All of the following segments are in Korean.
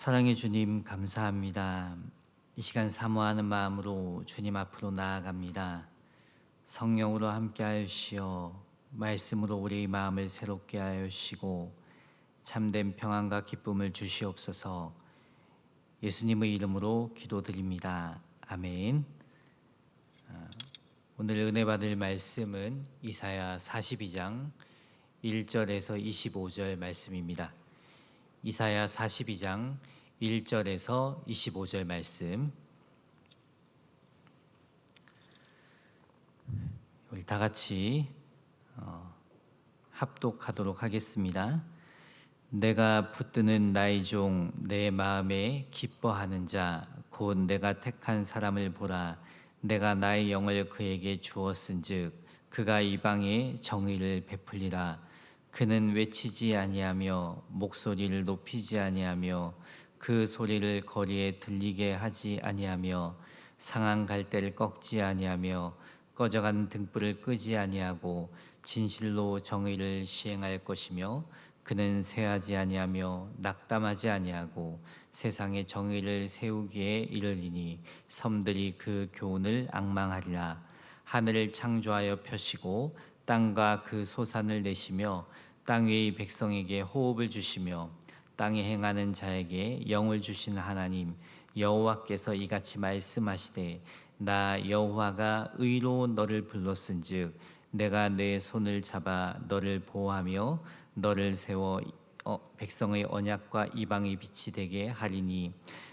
사랑의 주님 감사합니다. 이 시간 사모하는 마음으로 주님 앞으로 나아갑니다. 성령으로 함께 하시어 말씀으로 우리 마음을 새롭게 하시고 참된 평안과 기쁨을 주시옵소서. 예수님의 이름으로 기도드립니다. 아멘. 아, 오늘 은혜 받을 말씀은 이사야 42장 1절에서 25절 말씀입니다. 이사야 42장 1절에서 25절 말씀. 우리 다 같이 어, 합독하도록 하겠습니다. 내가 붙드는 나의 종 내 마음에 기뻐하는 자 곧 내가 택한 사람을 보라 내가 나의 영을 그에게 주었은즉 그가 이방에 정의를 베풀리라 그는 외치지 아니하며 목소리를 높이지 아니하며 그 소리를 거리에 들리게 하지 아니하며 상한 갈대를 꺾지 아니하며 꺼져간 등불을 끄지 아니하고 진실로 정의를 시행할 것이며 그는 세하지 아니하며 낙담하지 아니하고 세상에 정의를 세우기에 이르리니 섬들이 그 교훈을 앙망하리라. 하늘을 창조하여 펴시고 땅과 그 소산을 내시며 땅 위의 백성에게 호흡을 주시며 땅에 행하는 자에게 영을 주신 하나님 여호와께서 이같이 말씀하시되 나 여호와가 의로 너를 불렀은즉 내가 내 손을 잡아 너를 보호하며 너를 세워 어, 백성의 언약과 이방의 빛이 되게 하리니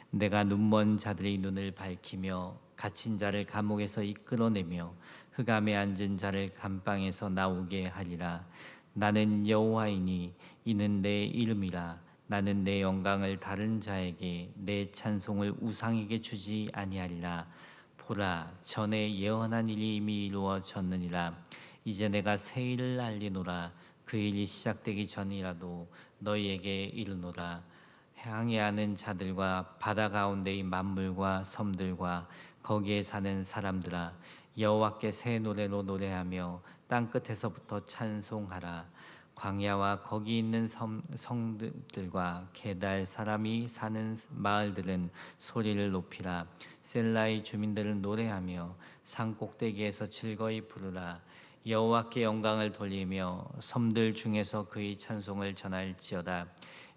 내가 눈먼 자들의 눈을 밝히며 갇힌 자를 감옥에서 이끌어내며 흑암에 앉은 자를 감방에서 나오게 하리라. 나는 여호와이니 이는 내 이름이라. 나는 내 영광을 다른 자에게 내 찬송을 우상에게 주지 아니하리라. 보라 전에 예언한 일이 이미 이루어졌느니라. 이제 내가 새 일을 알리노라. 그 일이 시작되기 전이라도 너희에게 이르노라. 항해하는 자들과 바다 가운데의 만물과 섬들과 거기에 사는 사람들아 여호와께 새 노래로 노래하며 땅 끝에서부터 찬송하라. 광야와 거기 있는 섬, 성들과 게달 사람이 사는 마을들은 소리를 높이라. 셀라의 주민들은 노래하며 산 꼭대기에서 즐거이 부르라. 여호와께 영광을 돌리며 섬들 중에서 그의 찬송을 전할지어다.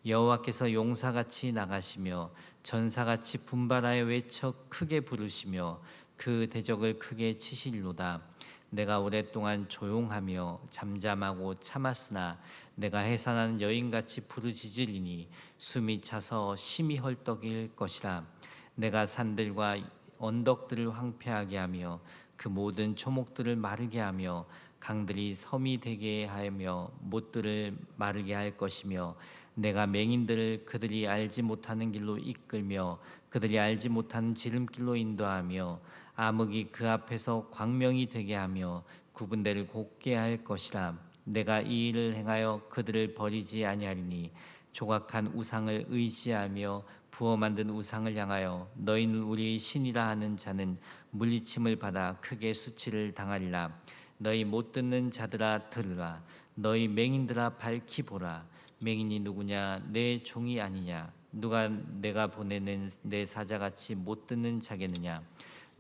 여호와께서 용사같이 나가시며 전사같이 분발하여 외쳐 크게 부르시며 그 대적을 크게 치실로다. 내가 오랫동안 조용하며 잠잠하고 참았으나 내가 해산하는 여인같이 부르짖으리니 숨이 차서 심히 헐떡일 것이라. 내가 산들과 언덕들을 황폐하게 하며 그 모든 초목들을 마르게 하며 강들이 섬이 되게 하며 못들을 마르게 할 것이며 내가 맹인들을 그들이 알지 못하는 길로 이끌며 그들이 알지 못하는 지름길로 인도하며 암흑이 그 앞에서 광명이 되게 하며 구분대를 곱게 할 것이라 내가 이 일을 행하여 그들을 버리지 아니하리니 조각한 우상을 의지하며 부어 만든 우상을 향하여 너희는 우리 신이라 하는 자는 물리침을 받아 크게 수치를 당하리라. 너희 못 듣는 자들아 들으라. 너희 맹인들아 밝히 보라. 맹인이 누구냐? 내 종이 아니냐? 누가 내가 보내는 내 사자같이 못 듣는 자겠느냐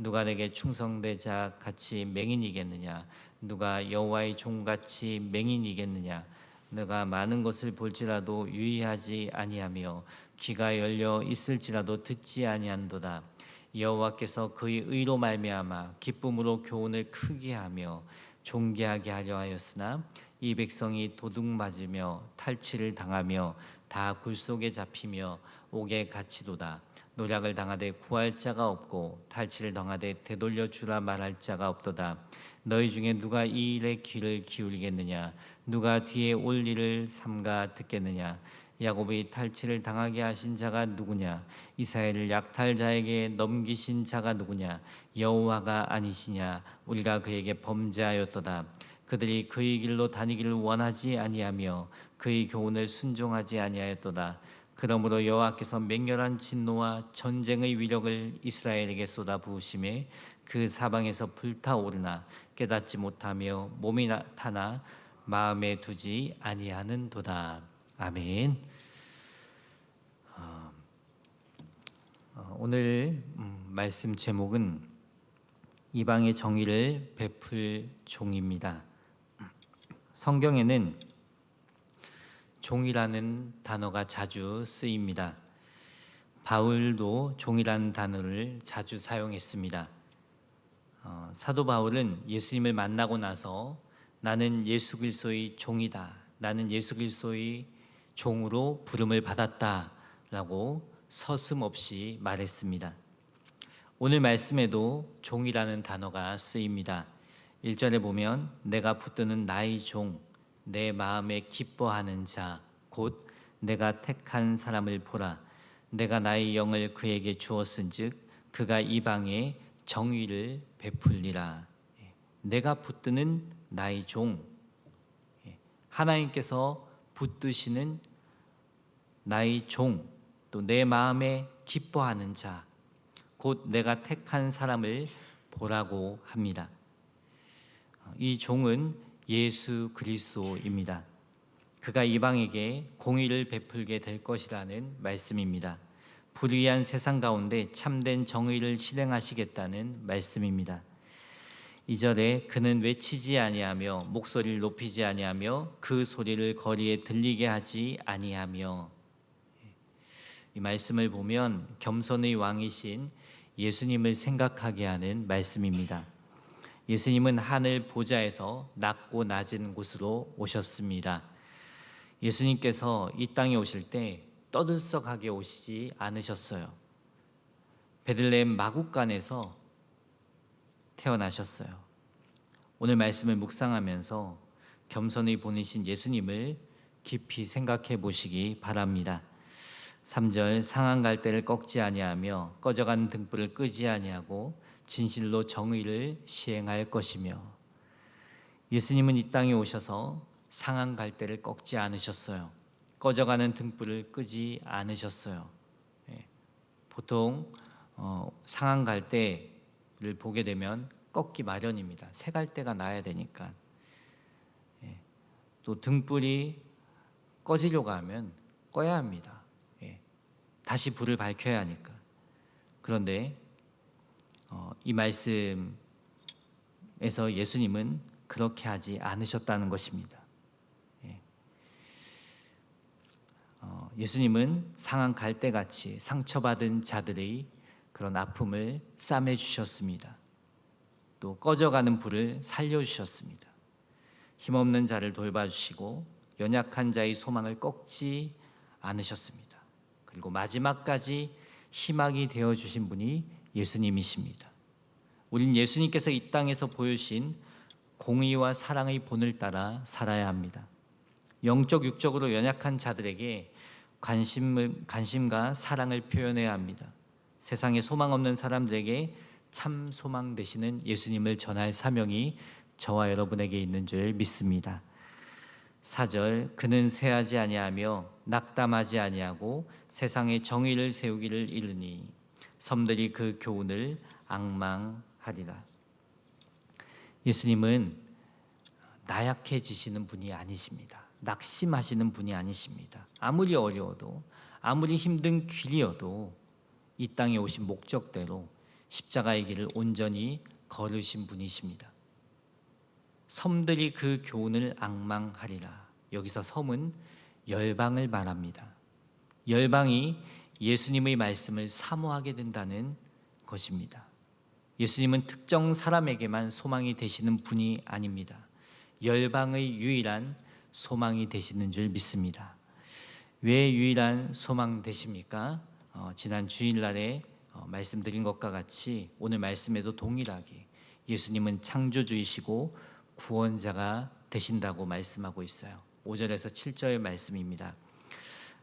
누가 내게 충성되자 같이 맹인이겠느냐? 누가 여호와의 종같이 맹인이겠느냐? 내가 많은 것을 볼지라도 유의하지 아니하며 귀가 열려 있을지라도 듣지 아니한도다. 여호와께서 그의 의로 말미암아 기쁨으로 교훈을 크게 하며 존귀하게 하려 하였으나 이 백성이 도둑 맞으며 탈취를 당하며 다 굴속에 잡히며 옥에 갇히도다 노략을 당하되 구할 자가 없고 탈취를 당하되 되돌려 주라 말할 자가 없도다. 너희 중에 누가 이 일에 귀를 기울이겠느냐? 누가 뒤에 올 일을 삼가 듣겠느냐? 야곱이 탈취를 당하게 하신 자가 누구냐? 이스라엘을 약탈자에게 넘기신 자가 누구냐? 여호와가 아니시냐? 우리가 그에게 범죄하였도다. 그들이 그의 길로 다니기를 원하지 아니하며 그의 교훈을 순종하지 아니하였도다 그러므로 여호와께서 맹렬한 진노와 전쟁의 위력을 이스라엘에게 쏟아 부으심에 그 사방에서 불타오르나 깨닫지 못하며 몸이 나타나 마음에 두지 아니하는도다. 아멘. 어, 어, 오늘 음, 말씀 제목은 이방의 정의를 베풀 종입니다. 성경에는 종이라는 단어가 자주 쓰입니다. 바울도 종이라는 단어를 자주 사용했습니다. 어, 사도 바울은 예수님을 만나고 나서 나는 예수 그리스도의 종이다. 나는 예수 그리스도의 종으로 부름을 받았다라고 서슴없이 말했습니다. 오늘 말씀에도 종이라는 단어가 쓰입니다. 1절에 보면 내가 붙드는 나의 종, 내 마음에 기뻐하는 자, 곧 내가 택한 사람을 보라. 내가 나의 영을 그에게 주었은즉 그가 이방에 정의를 베풀리라. 예, 내가 붙드는 나의 종, 예, 하나님께서 붙드시는 나의 종, 또 내 마음에 기뻐하는 자, 곧 내가 택한 사람을 보라고 합니다. 이 종은 예수 그리스도입니다. 그가 이방에게 공의를 베풀게 될 것이라는 말씀입니다. 불의한 세상 가운데 참된 정의를 실행하시겠다는 말씀입니다. 2절에 그는 외치지 아니하며 목소리를 높이지 아니하며 그 소리를 거리에 들리게 하지 아니하며 이 말씀을 보면 겸손의 왕이신 예수님을 생각하게 하는 말씀입니다. 예수님은 하늘 보좌에서 낮고 낮은 곳으로 오셨습니다. 예수님께서 이 땅에 오실 때 떠들썩하게 오시지 않으셨어요. 베들레헴 마국간에서 태어나셨어요. 오늘 말씀을 묵상하면서 겸손히 보내신 예수님을 깊이 생각해 보시기 바랍니다. 3절 상한 갈대를 꺾지 아니하며 꺼져가는 등불을 끄지 아니하고 진실로 정의를 시행할 것이며 예수님은 이 땅에 오셔서 상한 갈대를 꺾지 않으셨어요. 꺼져가는 등불을 끄지 않으셨어요. 예. 보통 어, 상한 갈대를 보게 되면 꺾기 마련입니다. 새 갈대가 나야 되니까. 예. 또 등불이 꺼지려고 하면 꺼야 합니다. 예. 다시 불을 밝혀야 하니까. 그런데 어, 이 말씀에서 예수님은 그렇게 하지 않으셨다는 것입니다. 예. 어, 예수님은 상한 갈대같이 상처받은 자들의 그런 아픔을 싸매 주셨습니다. 또 꺼져가는 불을 살려 주셨습니다. 힘없는 자를 돌봐 주시고 연약한 자의 소망을 꺾지 않으셨습니다. 그리고 마지막까지 희망이 되어 주신 분이 예수님이십니다. 우린 예수님께서 이 땅에서 보여주신 공의와 사랑의 본을 따라 살아야 합니다. 영적 육적으로 연약한 자들에게 관심을 관심과 사랑을 표현해야 합니다. 세상에 소망 없는 사람들에게 참 소망 되시는 예수님을 전할 사명이 저와 여러분에게 있는 줄 믿습니다. 4절 그는 세하지 아니하며 낙담하지 아니하고 세상에 정의를 세우기를 이르니 섬들이 그 교훈을 악망하리라. 예수님은 나약해지시는 분이 아니십니다. 낙심하시는 분이 아니십니다. 아무리 어려워도 아무리 힘든 길이어도 이 땅에 오신 목적대로 십자가의 길을 온전히 걸으신 분이십니다. 섬들이 그 교훈을 악망하리라. 여기서 섬은 열방을 말합니다. 열방이 예수님의 말씀을 사모하게 된다는 것입니다. 예수님은 특정 사람에게만 소망이 되시는 분이 아닙니다. 열방의 유일한 소망이 되시는 줄 믿습니다. 왜 유일한 소망 되십니까? 어, 지난 주일날에 어, 말씀드린 것과 같이 오늘 말씀에도 동일하게 예수님은 창조주이시고 구원자가 되신다고 말씀하고 있어요. 5절에서 7절의 말씀입니다.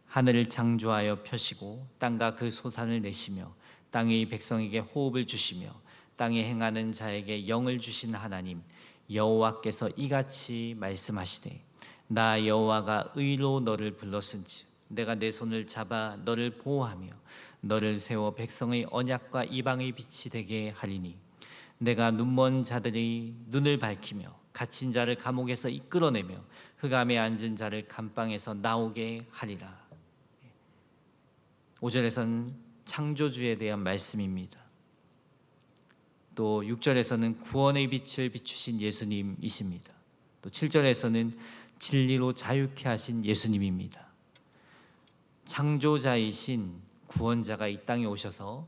하늘을 창조하여 펴시고 땅과 그 소산을 내시며 땅의 백성에게 호흡을 주시며 땅에 행하는 자에게 영을 주신 하나님 여호와께서 이같이 말씀하시되 나 여호와가 의로 너를 불렀은즉 내가 내 손을 잡아 너를 보호하며 너를 세워 백성의 언약과 이방의 빛이 되게 하리니 내가 눈먼 자들의 눈을 밝히며 갇힌 자를 감옥에서 이끌어내며 흑암에 앉은 자를 감방에서 나오게 하리라. 5절에선 창조주에 대한 말씀입니다. 또 6절에서는 구원의 빛을 비추신 예수님이십니다. 또 7절에서는 진리로 자유케 하신 예수님입니다. 창조자이신 구원자가 이 땅에 오셔서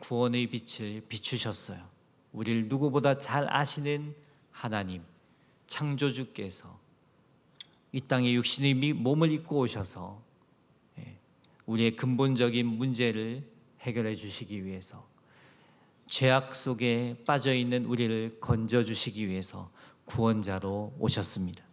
구원의 빛을 비추셨어요. 우리를 누구보다 잘 아시는 하나님, 창조주께서 이 땅에 육신의 미- 몸을 입고 오셔서 예, 우리의 근본적인 문제를 해결해 주시기 위해서 죄악 속에 빠져 있는 우리를 건져 주시기 위해서 구원자로 오셨습니다.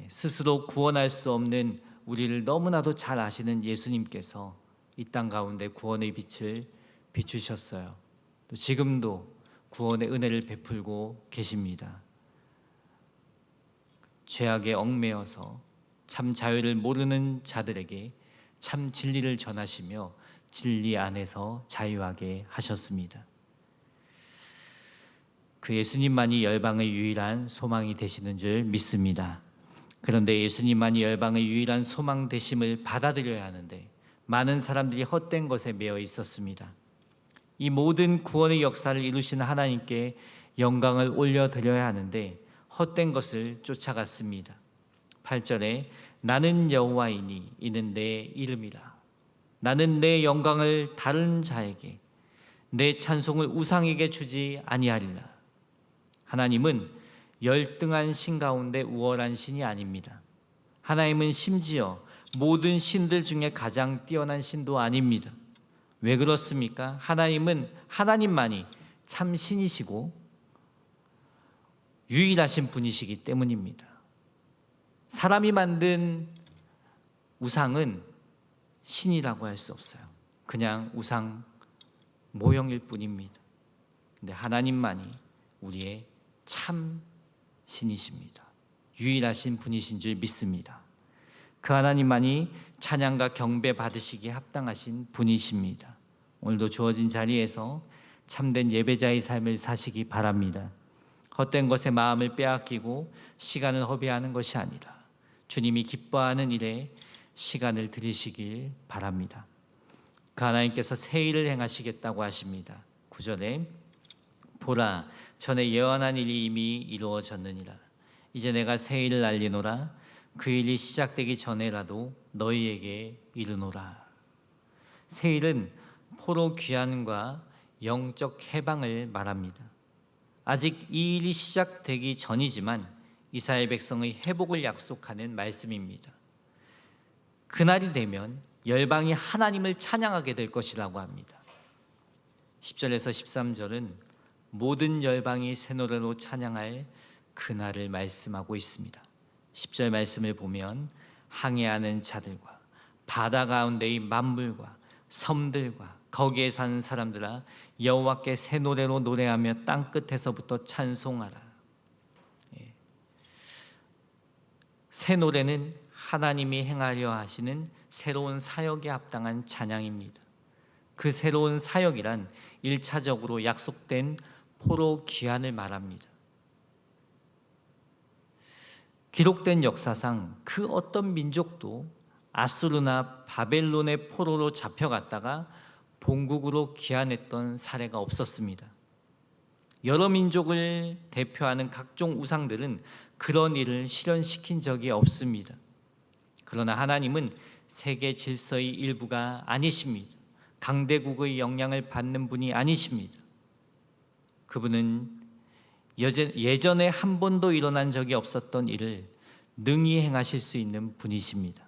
예, 스스로 구원할 수 없는 우리를 너무나도 잘 아시는 예수님께서 이 땅 가운데 구원의 빛을 비추셨어요. 또 지금도 구원의 은혜를 베풀고 계십니다. 죄악에 얽매여서 참 자유를 모르는 자들에게 참 진리를 전하시며 진리 안에서 자유하게 하셨습니다. 그 예수님만이 열방의 유일한 소망이 되시는 줄 믿습니다. 그런데 예수님만이 열방의 유일한 소망 되심을 받아들여야 하는데 많은 사람들이 헛된 것에 매여 있었습니다. 이 모든 구원의 역사를 이루신 하나님께 영광을 올려드려야 하는데 헛된 것을 쫓아갔습니다. 8절에 나는 여호와이니 이는 내 이름이라. 나는 내 영광을 다른 자에게 내 찬송을 우상에게 주지 아니하리라. 하나님은 열등한 신 가운데 우월한 신이 아닙니다. 하나님은 심지어 모든 신들 중에 가장 뛰어난 신도 아닙니다. 왜 그렇습니까? 하나님은 하나님만이 참 신이시고 유일하신 분이시기 때문입니다. 사람이 만든 우상은 신이라고 할 수 없어요. 그냥 우상 모형일 뿐입니다. 근데 하나님만이 우리의 참 신이십니다. 유일하신 분이신 줄 믿습니다. 그 하나님만이 찬양과 경배 받으시기에 합당하신 분이십니다. 오늘도 주어진 자리에서 참된 예배자의 삶을 사시기 바랍니다. 헛된 것에 마음을 빼앗기고 시간을 허비하는 것이 아니라 주님이 기뻐하는 일에 시간을 들이시길 바랍니다. 그 하나님께서 새 일을 행하시겠다고 하십니다. 9절에 보라 전에 예언한 일이 이미 이루어졌느니라 이제 내가 새 일을 알리노라 그 일이 시작되기 전에라도 너희에게 이르노라 새 일은 포로 귀환과 영적 해방을 말합니다. 아직 이 일이 시작되기 전이지만 이스라엘 백성의 회복을 약속하는 말씀입니다. 그날이 되면 열방이 하나님을 찬양하게 될 것이라고 합니다. 10절에서 13절은 모든 열방이 새 노래로 찬양할 그날을 말씀하고 있습니다. 10절 말씀을 보면 항해하는 자들과 바다 가운데의 만물과 섬들과 거기에 사는 사람들아 여호와께 새 노래로 노래하며 땅 끝에서부터 찬송하라. 예. 새 노래는 하나님이 행하려 하시는 새로운 사역에 합당한 찬양입니다. 그 새로운 사역이란 일차적으로 약속된 포로 귀환을 말합니다. 기록된 역사상 그 어떤 민족도 아수르나 바벨론의 포로로 잡혀갔다가 본국으로 귀환했던 사례가 없었습니다. 여러 민족을 대표하는 각종 우상들은 그런 일을 실현시킨 적이 없습니다. 그러나 하나님은 세계 질서의 일부가 아니십니다. 강대국의 영향을 받는 분이 아니십니다. 그분은 예전에 한 번도 일어난 적이 없었던 일을 능히 행하실 수 있는 분이십니다.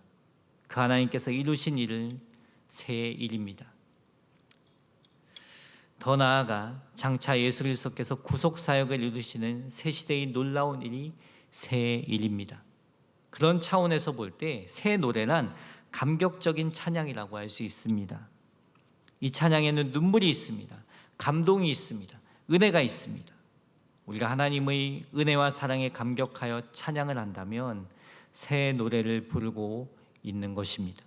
그 하나님께서 이루신 일을 새 일입니다. 더 나아가 장차 예수 그리스도께서 구속 사역을 이루시는 새 시대의 놀라운 일이 새 일입니다. 그런 차원에서 볼 때 새 노래란 감격적인 찬양이라고 할 수 있습니다. 이 찬양에는 눈물이 있습니다. 감동이 있습니다. 은혜가 있습니다. 우리가 하나님의 은혜와 사랑에 감격하여 찬양을 한다면 새 노래를 부르고 있는 것입니다.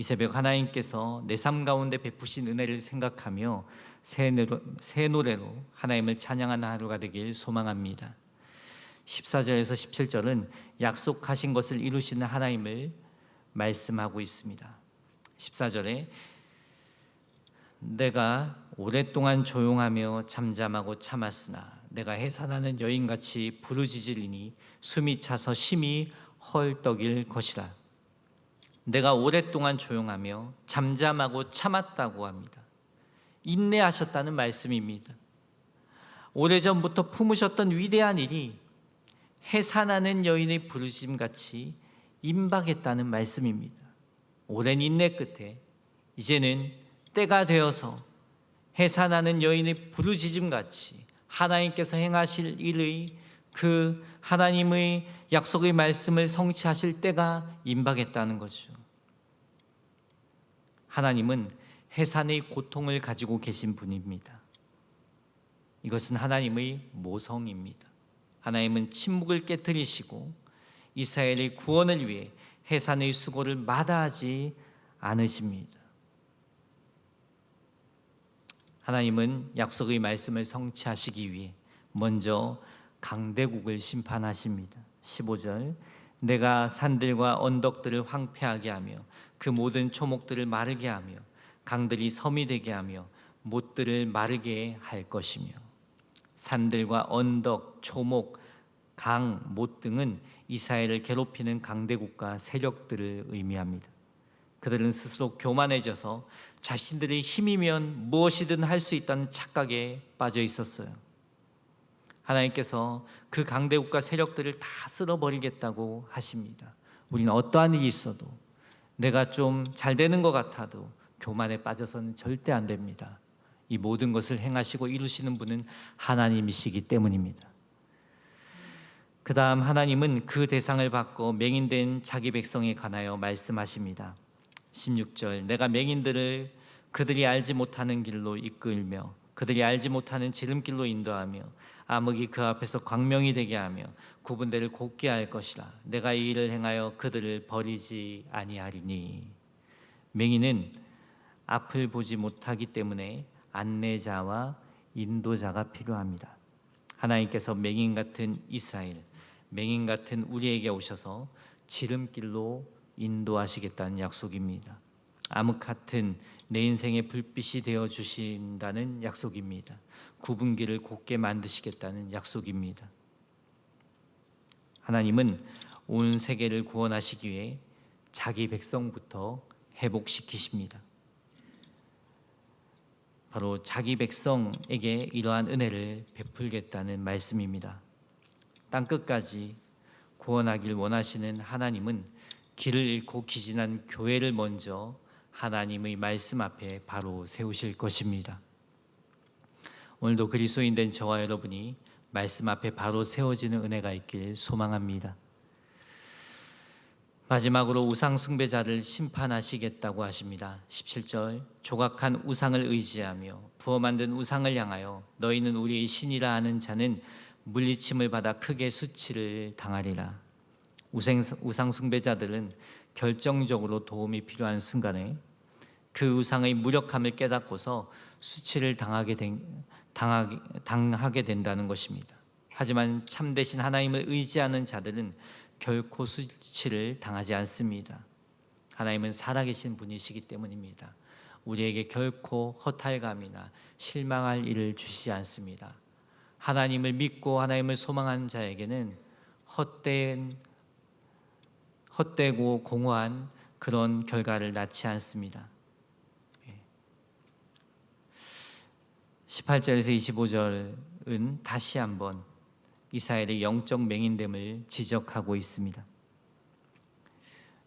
이 새벽 하나님께서 내 삶 가운데 베푸신 은혜를 생각하며 새, 노래, 새 노래로 하나님을 찬양하는 하루가 되길 소망합니다. 14절에서 17절은 약속하신 것을 이루시는 하나님을 말씀하고 있습니다. 14절에 내가 오랫동안 조용하며 잠잠하고 참았으나 내가 해산하는 여인같이 부르짖으리니 숨이 차서 심히 헐떡일 것이라 내가 오랫동안 조용하며 잠잠하고 참았다고 합니다. 인내하셨다는 말씀입니다. 오래전부터 품으셨던 위대한 일이 해산하는 여인의 부르심 같이 임박했다는 말씀입니다. 오랜 인내 끝에 이제는 때가 되어서 해산하는 여인의 부르짖음 같이 하나님께서 행하실 일의 그 하나님의 약속의 말씀을 성취하실 때가 임박했다는 거죠. 하나님은 해산의 고통을 가지고 계신 분입니다. 이것은 하나님의 모성입니다. 하나님은 침묵을 깨뜨리시고 이스라엘의 구원을 위해 해산의 수고를 마다하지 않으십니다. 하나님은 약속의 말씀을 성취하시기 위해 먼저 강대국을 심판하십니다. 15절 내가 산들과 언덕들을 황폐하게 하며 그 모든 초목들을 마르게 하며 강들이 섬이 되게 하며 못들을 마르게 할 것이며 산들과 언덕, 초목, 강, 못 등은 이스라엘을 괴롭히는 강대국과 세력들을 의미합니다. 그들은 스스로 교만해져서 자신들의 힘이면 무엇이든 할 수 있다는 착각에 빠져 있었어요. 하나님께서 그 강대국과 세력들을 다 쓸어버리겠다고 하십니다. 우리는 어떠한 일이 있어도 내가 좀 잘 되는 것 같아도 교만에 빠져서는 절대 안 됩니다. 이 모든 것을 행하시고 이루시는 분은 하나님이시기 때문입니다. 그 다음 하나님은 그 대상을 받고 맹인된 자기 백성에 관하여 말씀하십니다. 16절 내가 맹인들을 그들이 알지 못하는 길로 이끌며 그들이 알지 못하는 지름길로 인도하며 암흑이 그 앞에서 광명이 되게 하며 구분대를 곱게 할 것이라 내가 이 일을 행하여 그들을 버리지 아니하리니 맹인은 앞을 보지 못하기 때문에 안내자와 인도자가 필요합니다. 하나님께서 맹인 같은 이스라엘, 맹인 같은 우리에게 오셔서 지름길로 인도하시겠다는 약속입니다. 암흑 같은 내 인생의 불빛이 되어 주신다는 약속입니다. 구분기를 곧게 만드시겠다는 약속입니다. 하나님은 온 세계를 구원하시기 위해 자기 백성부터 회복시키십니다. 바로 자기 백성에게 이러한 은혜를 베풀겠다는 말씀입니다. 땅 끝까지 구원하길 원하시는 하나님은 길을 잃고 기진한 교회를 먼저 하나님의 말씀 앞에 바로 세우실 것입니다. 오늘도 그리스도인 된 저와 여러분이 말씀 앞에 바로 세워지는 은혜가 있길 소망합니다. 마지막으로 우상 숭배자를 심판하시겠다고 하십니다. 17절 조각한 우상을 의지하며 부어 만든 우상을 향하여 너희는 우리의 신이라 하는 자는 물리침을 받아 크게 수치를 당하리라. 우상, 우상 숭배자들은 결정적으로 도움이 필요한 순간에 그 우상의 무력함을 깨닫고서 수치를 당하게 된, 당하게, 당하게 된다는 것입니다. 하지만 참되신 하나님을 의지하는 자들은 결코 수치를 당하지 않습니다. 하나님은 살아계신 분이시기 때문입니다. 우리에게 결코 허탈감이나 실망할 일을 주시지 않습니다. 하나님을 믿고 하나님을 소망하는 자에게는 헛된 헛되고 공허한 그런 결과를 낳지 않습니다. 18절에서 25절은 다시 한번 이스라엘의 영적 맹인됨을 지적하고 있습니다.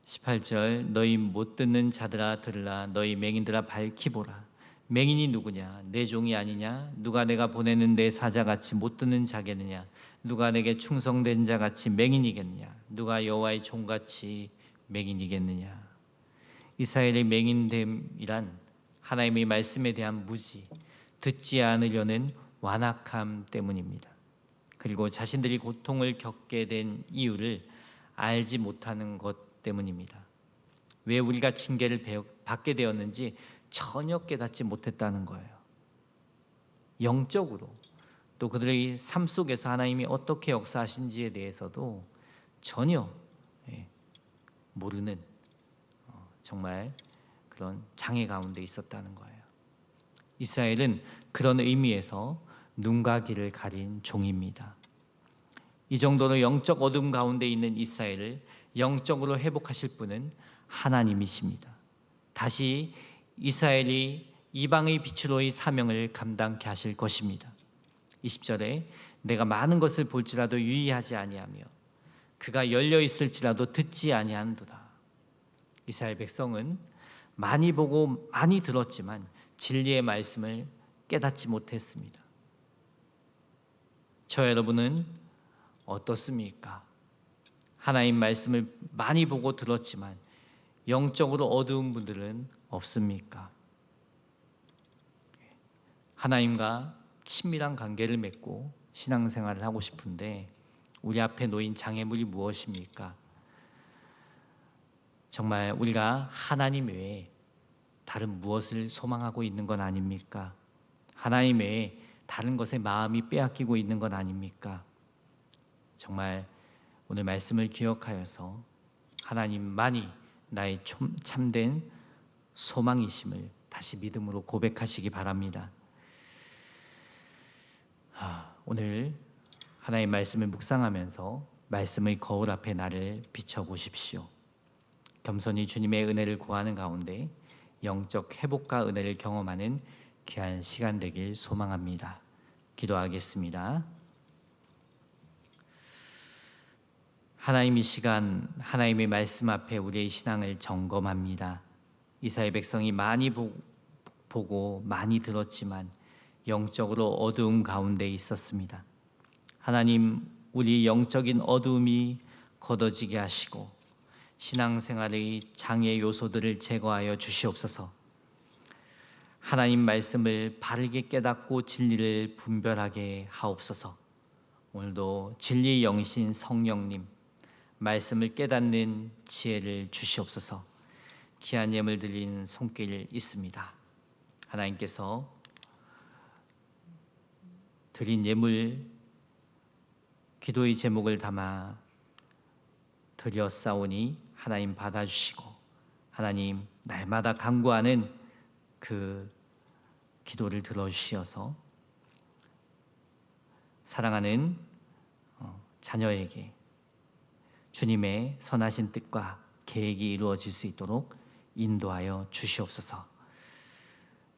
18절 너희 못 듣는 자들아 들으라. 너희 맹인들아 밝히 보라. 맹인이 누구냐? 내 종이 아니냐? 누가 내가 보내는 내 사자같이 못 듣는 자겠느냐? 누가 내게 충성된 자같이 맹인이겠느냐? 누가 여호와의 종같이 맹인이겠느냐? 이스라엘의 맹인됨이란 하나님의 말씀에 대한 무지 듣지 않으려는 완악함 때문입니다. 그리고 자신들이 고통을 겪게 된 이유를 알지 못하는 것 때문입니다. 왜 우리가 징계를 받게 되었는지 전혀 깨닫지 못했다는 거예요. 영적으로 또 그들의 삶 속에서 하나님이 어떻게 역사하신지에 대해서도 전혀 예, 모르는 어, 정말 그런 장애 가운데 있었다는 거예요. 이스라엘은 그런 의미에서 눈과 귀를 가린 종입니다. 이 정도로 영적 어둠 가운데 있는 이스라엘을 영적으로 회복하실 분은 하나님이십니다. 다시 이스라엘이 이방의 빛으로의 사명을 감당케 하실 것입니다. 20절에 내가 많은 것을 볼지라도 유의하지 아니하며 그가 열려 있을지라도 듣지 아니한도다. 이스라엘 백성은 많이 보고 많이 들었지만 진리의 말씀을 깨닫지 못했습니다. 저 여러분은 어떻습니까? 하나님 말씀을 많이 보고 들었지만 영적으로 어두운 분들은 없습니까? 하나님과 친밀한 관계를 맺고 신앙생활을 하고 싶은데 우리 앞에 놓인 장애물이 무엇입니까? 정말 우리가 하나님 외에 다른 무엇을 소망하고 있는 건 아닙니까? 하나님 외에 다른 것에 마음이 빼앗기고 있는 건 아닙니까? 정말 오늘 말씀을 기억하여서 하나님만이 나의 좀- 참된 소망이심을 다시 믿음으로 고백하시기 바랍니다. 아, 오늘 하나님 말씀을 묵상하면서 말씀의 거울 앞에 나를 비춰 보십시오. 겸손히 주님의 은혜를 구하는 가운데 영적 회복과 은혜를 경험하는 귀한 시간 되길 소망합니다. 기도하겠습니다. 하나님 이 시간 하나님의 말씀 앞에 우리의 신앙을 점검합니다. 이스라엘 백성이 많이 보, 보고 많이 들었지만 영적으로 어두움 가운데 있었습니다. 하나님 우리 영적인 어두움이 걷어지게 하시고 신앙생활의 장애 요소들을 제거하여 주시옵소서. 하나님 말씀을 바르게 깨닫고 진리를 분별하게 하옵소서. 오늘도 진리 영신 성령님 말씀을 깨닫는 지혜를 주시옵소서. 귀한 예물 드린 손길 있습니다. 하나님께서 드린 예물 기도의 제목을 담아 드렸사오니 하나님 받아주시고 하나님 날마다 간구하는 그 기도를 들어주시어서 사랑하는 어, 자녀에게 주님의 선하신 뜻과 계획이 이루어질 수 있도록 인도하여 주시옵소서.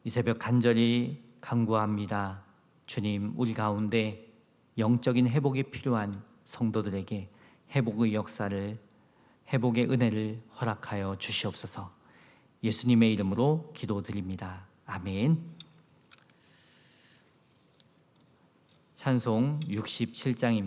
이 새벽 간절히 간구합니다. 주님, 우리 가운데 영적인 회복이 필요한 성도들에게 회복의 역사를 회복의 은혜를 허락하여 주시옵소서. 예수님의 이름으로 기도드립니다. 아멘. 찬송 67장입니다.